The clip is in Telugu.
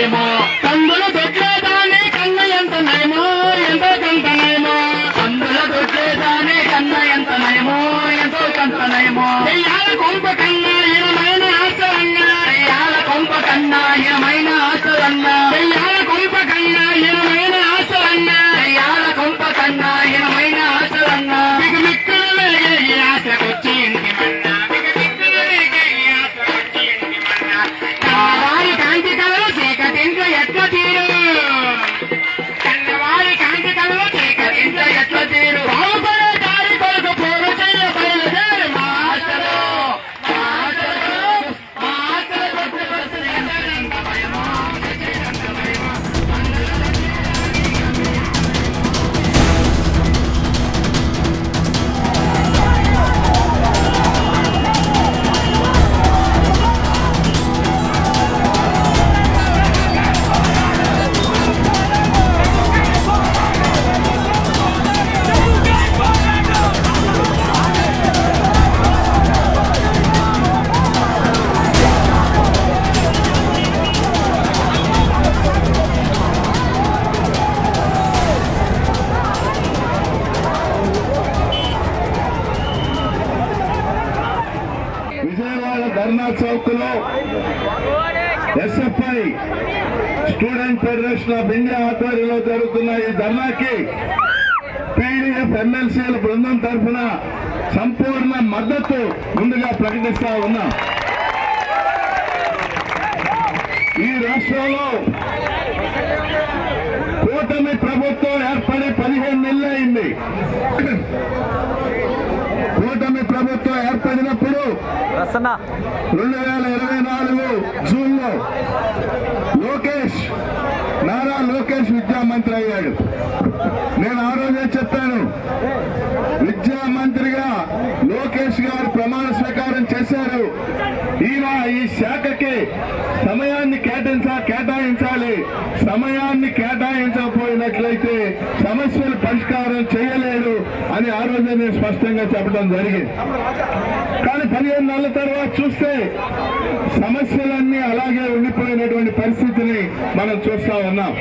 నయమో? కందుల దొడ్లేదాని కన్న ఎంత నయమో? ఎంతో కంత నయమో? కందుల దొడ్లేదాని కన్న ఎంత నయమో? ఎంతో కంత నయమో? దెయ్యాల కొంప కన్నా చౌక్లో SFI student federation of India ఆధ్వర్యంలో జరుగుతున్న ఈ ధర్నాకి పీడీఎఫ్ ఎమ్మెల్సీల బృందం తరఫున సంపూర్ణ మద్దతు ముందుగా ప్రకటిస్తా ఉన్నాం. ఈ రాష్ట్రంలో కూటమి ప్రభుత్వం ఏర్పడి పదిహేను నెలలు అయింది కూటమి ప్రభుత్వం ఏర్పడినప్పుడు ప్రసన్న రెండు వేల ఇరవై నాలుగు జూన్లో లోకేష్ నారా లోకేష్ విద్యా మంత్రి అయ్యాడు. నేను ఆ రోజే చెప్పాను? విద్యా మంత్రిగా లోకేష్ గారు ప్రమాణ స్వీకారం చేశారు. ఈయన ఈ శాఖకి సమయాన్ని సమయాన్ని కేటాయించకపోయినట్లయితే సమస్యలు పరిష్కారం చేయలేడు అని ఆ రోజే నేను స్పష్టంగా చెప్పడం జరిగింది. కానీ పదిహేను నెలల తర్వాత చూస్తే సమస్యలన్నీ అలాగే ఉండిపోయినటువంటి పరిస్థితిని మనం చూస్తా ఉన్నాం.